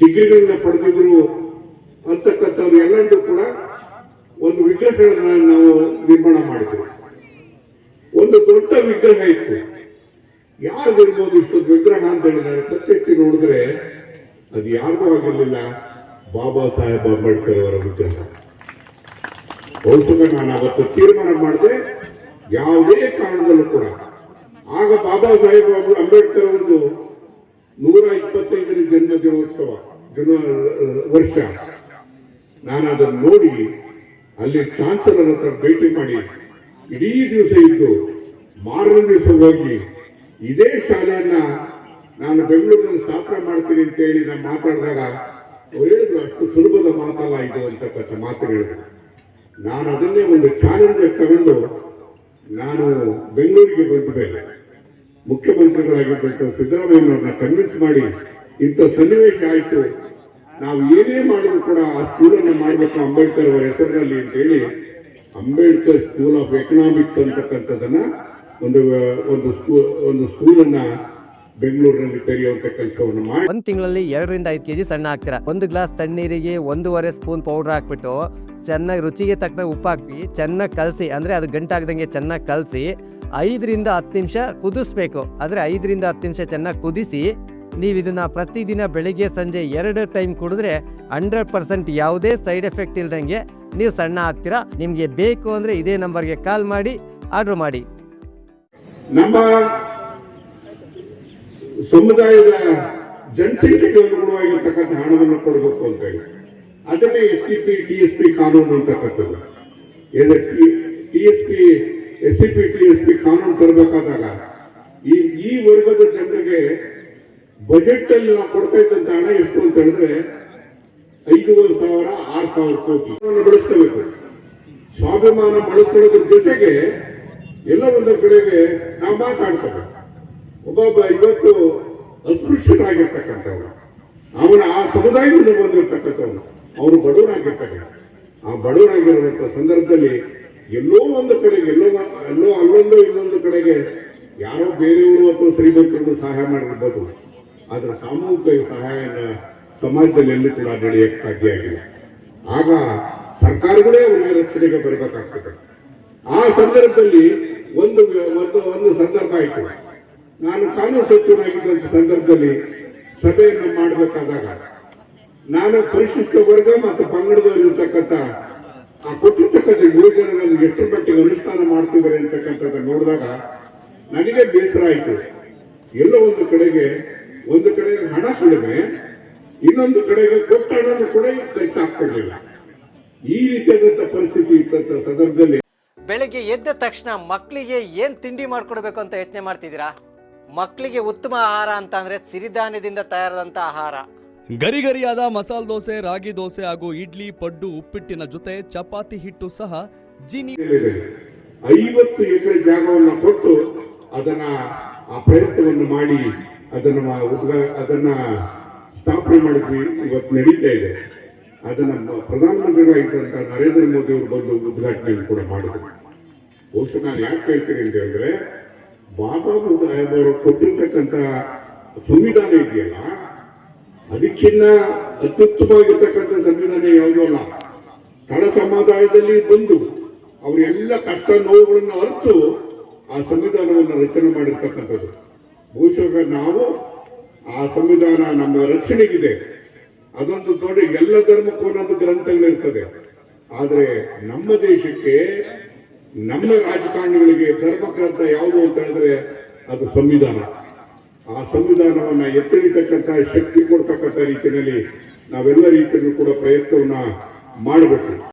ಡಿಗ್ರಿಗಳನ್ನ ಪಡೆದಿದ್ರು ಅಂತಕ್ಕಂಥವ್ರು ಎಲ್ಲರಿಗೂ ಕೂಡ ಒಂದು ವಿಗ್ರಹಗಳನ್ನ ನಾವು ನಿರ್ಮಾಣ ಮಾಡಿದ್ವಿ. ಒಂದು ದೊಡ್ಡ ವಿಗ್ರಹ ಇತ್ತು. ಯಾರ್ದಿರ್ಬೋದು ಇಷ್ಟೊಂದು ವಿಗ್ರಹ ಅಂತ ಹೇಳಿದ್ರೆ ಸತ್ಯಕ್ಕೆ ನೋಡಿದ್ರೆ ಅದು ಯಾರಿಗೂ ಆಗಿರ್ಲಿಲ್ಲ. ಬಾಬಾ ಸಾಹೇಬ್ ಅಂಬೇಡ್ಕರ್ ಅವರ ವಿಗ್ರಹ. ಬಹುಶಃ ನಾನು ಅವತ್ತು ತೀರ್ಮಾನ ಮಾಡಿದೆ, ಯಾವುದೇ ಕಾರಣದಲ್ಲೂ ಕೂಡ. ಆಗ ಬಾಬಾ ಸಾಹೇಬ್ ಅಂಬೇಡ್ಕರ್ ಅವರದು ನೂರ ಇಪ್ಪತ್ತೈದನೇ ಜನ್ಮ ದಿನೋತ್ಸವ ಜನ ವರ್ಷ. ನಾನು ಅದನ್ನು ನೋಡಿ ಅಲ್ಲಿ ಚಾನ್ಸಲರ್ ಹತ್ರ ಭೇಟಿ ಮಾಡಿ, ಇಡೀ ದಿವಸ ಇದ್ದು ಮಾರನೇ ದಿವಸ ಹೋಗಿ ಇದೇ ಶಾಲೆಯನ್ನ ನಾನು ಬೆಂಗಳೂರಿನಲ್ಲಿ ಸ್ಥಾಪನೆ ಮಾಡ್ತೀನಿ ಅಂತ ಹೇಳಿ ನಾನು ಮಾತಾಡಿದಾಗ ಅವ್ರು ಅಷ್ಟು ಸುಲಭದ ಮಾತಲ್ಲ ಇದು ಅಂತಕ್ಕಂಥ ಮಾತು ಹೇಳಿದ್ರು. ನಾನು ಅದನ್ನೇ ಒಂದು ಚಾಲೆಂಜ್ ತಗೊಂಡು ನಾನು ಬೆಂಗಳೂರಿಗೆ ಬಂದ ಮೇಲೆ ಮುಖ್ಯಮಂತ್ರಿಗಳಾಗಿದ್ದಂಥ ಸಿದ್ದರಾಮಯ್ಯನವ್ರನ್ನ ಕನ್ವಿನ್ಸ್ ಮಾಡಿ ಇಂಥ ಸನ್ನಿವೇಶ ಆಯಿತು. ನಾವು ಏನೇ ಮಾಡಿದ್ರು ಕೂಡ ಆ ಸ್ಕೂಲನ್ನು ಮಾಡಬೇಕು ಅಂಬೇಡ್ಕರ್ ಅವರ ಹೆಸರಿನಲ್ಲಿ ಅಂತ ಹೇಳಿ ಅಂಬೇಡ್ಕರ್ ಸ್ಕೂಲ್ ಆಫ್ ಎಕನಾಮಿಕ್ಸ್ ಅಂತಕ್ಕಂಥದ್ದನ್ನ ಒಂದು ಒಂದು ಸ್ಕೂಲ್ ಒಂದು ಸ್ಕೂಲನ್ನ ಬೆಂಗಳೂರಿನಲ್ಲಿ ತೆರೆಯುವಂತ ಕೆಲಸವನ್ನು ಮಾಡಿ. ಒಂದು ತಿಂಗಳಲ್ಲಿ ಎರಡರಿಂದ ಐದು ಕೆಜಿ ಸಣ್ಣ ಹಾಕ್ತೀರಾ? ಒಂದು ಗ್ಲಾಸ್ ತಣ್ಣೀರಿಗೆ ಒಂದೂವರೆ ಸ್ಪೂನ್ ಪೌಡರ್ ಹಾಕ್ಬಿಟ್ಟು ಚೆನ್ನಾಗಿ ರುಚಿಗೆ ತಕ್ಕ ಉಪ್ಪು ಹಾಕಿ ಚೆನ್ನಾಗಿ ಕಲಸಿ, ಅಂದರೆ ಅದು ಗಂಟಾಗ್ದಂಗೆ ಚೆನ್ನಾಗಿ ಕಲಸಿ ಐದರಿಂದ ಹತ್ತು ನಿಮಿಷ ಕುದಿಸ್ಬೇಕು. ಆದರೆ ಐದರಿಂದ ಹತ್ತು ನಿಮಿಷ ಚೆನ್ನಾಗಿ ಕುದಿಸಿ, ನೀವು ಇದನ್ನು ಪ್ರತಿದಿನ ಬೆಳಿಗ್ಗೆ ಸಂಜೆ ಎರಡು ಟೈಮ್ ಕುಡಿದ್ರೆ ಹಂಡ್ರೆಡ್ ಪರ್ಸೆಂಟ್ ಯಾವುದೇ ಸೈಡ್ ಎಫೆಕ್ಟ್ ಇಲ್ದಂಗೆ ನೀವು ಸಣ್ಣ ಆಗ್ತೀರಾ. ನಿಮಗೆ ಬೇಕು ಅಂದರೆ ಇದೇ ನಂಬರ್ಗೆ ಕಾಲ್ ಮಾಡಿ, ಆರ್ಡ್ರ್ ಮಾಡಿ. ನಮ್ಮ ಸಮುದಾಯದ ಜನಸಂಖ್ಯೆಗೆ ಅನುಗುಣವಾಗಿರ್ತಕ್ಕಂಥ ಹಣವನ್ನು ಕೊಡಬೇಕು ಅಂತ ಹೇಳಿ. ಅದನ್ನೇ S T P, T S P ಕಾನೂನು ಅಂತಕ್ಕಂಥದ್ದು. T S P S C P T S P ಕಾನೂನು ತರಬೇಕಾದಾಗ ಈ ಈ ವರ್ಗದ ಜನರಿಗೆ ಬಜೆಟ್ ಅಲ್ಲಿ ನಾವು ಕೊಡ್ತಾ ಇದ್ದಂತ ಹಣ ಎಷ್ಟು ಅಂತ ಹೇಳಿದ್ರೆ ಐದೂವರೆ ಸಾವಿರ, ಆರು ಸಾವಿರ ಕೋಟಿ. ಬಳಸ್ಕೋಬೇಕು. ಸ್ವಾಭಿಮಾನ ಬಳಸ್ಕೊಳ್ಳೋದ್ರ ಜೊತೆಗೆ ಎಲ್ಲ ಒಂದು ಕಡೆಗೆ ನಾವು ಮಾತಾಡ್ತೇವೆ ಒಬ್ಬೊಬ್ಬ ಇವತ್ತು ಅಸ್ಪೃಶ್ಯನಾಗಿರ್ತಕ್ಕಂಥವ್ನು ಅವನ ಆ ಸಮುದಾಯದಿಂದ ಬಂದಿರ್ತಕ್ಕಂಥವನು ಅವನು ಬಡವನಾಗಿರ್ತಾನೆ ಆ ಬಡವನಾಗಿರುವಂತ ಸಂದರ್ಭದಲ್ಲಿ ಎಲ್ಲೋ ಒಂದು ಕಡೆಗೆ ಎಲ್ಲೋ ಎಲ್ಲೋ ಅಲ್ಲೊಂದು ಇನ್ನೊಂದು ಕಡೆಗೆ ಯಾರೋ ಬೇರೆಯವರು ಅಥವಾ ಶ್ರೀಮಂತರನ್ನು ಸಹಾಯ ಮಾಡಿರ್ಬೋದು. ಆದರೆ ಸಾಮೂಹಿಕ ಸಹಾಯನ ಸಮಾಜದಲ್ಲಿ ಎಲ್ಲೂ ಕೂಡ ನಡೆಯಕ್ಕೆ ಸಾಧ್ಯ ಆಗಿಲ್ಲ. ಆಗ ಸರ್ಕಾರಗಳೇ ಅವರಿಗೆ ರಕ್ಷಣೆಗೆ ಬರಬೇಕಾಗ್ತದೆ. ಆ ಸಂದರ್ಭದಲ್ಲಿ ಒಂದು ಒಂದು ಒಂದು ಸಂದರ್ಭ ಆಯಿತು. ನಾನು ಕಾನೂನು ಸಚಿವನಾಗಿದ್ದಂಥ ಸಂದರ್ಭದಲ್ಲಿ ಸಭೆಯನ್ನು ಮಾಡಬೇಕಾದಾಗ ನಾನು ಪರಿಶಿಷ್ಟ ವರ್ಗ ಮತ್ತು ಪಂಗಡದವರು ಇರ್ತಕ್ಕಂಥ ಆ ಕೊಟ್ಟಿರ್ತಕ್ಕಂಥ ಯೋಜನೆಗಳನ್ನು ಎಷ್ಟು ಮಟ್ಟಿಗೆ ಅನುಷ್ಠಾನ ಮಾಡ್ತಿದ್ದಾರೆ ಅಂತಕ್ಕಂಥದ್ದು ನೋಡಿದಾಗ ನನಗೆ ಬೇಸರ ಆಯಿತು. ಎಲ್ಲ ಒಂದು ಕಡೆಗೆ, ಒಂದು ಕಡೆ ಹಣ ಕಡಿಮೆ, ಇನ್ನೊಂದು ಕಡೆಗೆ ಕೊಟ್ಟ ಹಣನೂ ಕೂಡ ಖರ್ಚಾಗ್ತಿರ್ಲಿಲ್ಲ ಈ ರೀತಿಯಾದಂಥ ಪರಿಸ್ಥಿತಿ ಇದ್ದಂಥ ಸಂದರ್ಭದಲ್ಲಿ ಬೆಳಗ್ಗೆ ಎದ್ದ ತಕ್ಷಣ ಮಕ್ಕಳಿಗೆ ಏನ್ ತಿಂಡಿ ಮಾಡ್ಕೊಡ್ಬೇಕು ಅಂತ ಯೋಚನೆ ಮಾಡ್ತಿದ್ದೀರಾ? ಮಕ್ಕಳಿಗೆ ಉತ್ತಮ ಆಹಾರ ಅಂತ ಅಂದ್ರೆ ಸಿರಿಧಾನ್ಯದಿಂದ ತಯಾರಾದಂಥ ಆಹಾರ. ಗರಿಗರಿಯಾದ ಮಸಾಲೆ ದೋಸೆ, ರಾಗಿ ದೋಸೆ ಹಾಗೂ ಇಡ್ಲಿ, ಪಡ್ಡು, ಉಪ್ಪಿಟ್ಟಿನ ಜೊತೆ ಚಪಾತಿ ಹಿಟ್ಟು ಸಹ ಜಿನಿ. ಐವತ್ತು ಎಕರೆ ಜಾಗವನ್ನು ಕೊಟ್ಟು ಅದನ್ನ ಆ ಪ್ರಯತ್ನವನ್ನು ಮಾಡಿ ಅದನ್ನ ಅದನ್ನ ಸ್ಥಾಪನೆ ಮಾಡಿದ್ವಿ ಇವತ್ತು ನಡೀತಾ ಇದೆ ಅದನ್ನ ಪ್ರಧಾನಮಂತ್ರಿಗಳಾಗಿದ್ದಂತ ನರೇಂದ್ರ ಮೋದಿ ಅವರು ಬಂದು ಉದ್ಘಾಟನೆ ಕೂಡ ಮಾಡಿದ್ರು ಬಹುಶಃ ನಾನು ಯಾಕೆ ಹೇಳ್ತೀನಿ ಅಂತ ಹೇಳಿದ್ರೆ, ಬಾಬಾ ಸಾಹೇಬ್ ಅವರು ಕೊಟ್ಟಿರ್ತಕ್ಕಂಥ ಸಂವಿಧಾನ ಇದೆಯಲ್ಲ ಅದಕ್ಕಿನ್ನ ಅತ್ಯುತ್ತಮವಾಗಿರ್ತಕ್ಕಂಥ ಸಂವಿಧಾನ ಯಾವುದೂ ಅಲ್ಲ, ತಳ ಸಮುದಾಯದಲ್ಲಿ ಬಂದು ಅವರೆಲ್ಲ ಕಷ್ಟ ನೋವುಗಳನ್ನು ಅರ್ತು ಆ ಸಂವಿಧಾನವನ್ನು ರಚನೆ ಮಾಡಿರ್ತಕ್ಕಂಥದ್ದು. ಬಹುಶಃ ನಾವು ಆ ಸಂವಿಧಾನ ನಮ್ಮ ರಕ್ಷಣೆಗಿದೆ. ಅದೊಂದು ದೊಡ್ಡ, ಎಲ್ಲ ಧರ್ಮಕ್ಕೂ ಒಂದೊಂದು ಗ್ರಂಥಗಳಿರ್ತದೆ ಆದರೆ ನಮ್ಮ ದೇಶಕ್ಕೆ, ನಮ್ಮ ರಾಜಕಾರಣಿಗಳಿಗೆ ಧರ್ಮ ಗ್ರಂಥ ಯಾವುದು ಅಂತ ಹೇಳಿದ್ರೆ ಅದು ಸಂವಿಧಾನ. ಆ ಸಂವಿಧಾನವನ್ನು ಎತ್ತಿಡಿತಕ್ಕಂತಹ ಶಕ್ತಿ ಕೊಡ್ತಕ್ಕಂಥ ರೀತಿಯಲ್ಲಿ ನಾವೆಲ್ಲ ರೀತಿಯಲ್ಲೂ ಕೂಡ ಪ್ರಯತ್ನವನ್ನ ಮಾಡಬೇಕು.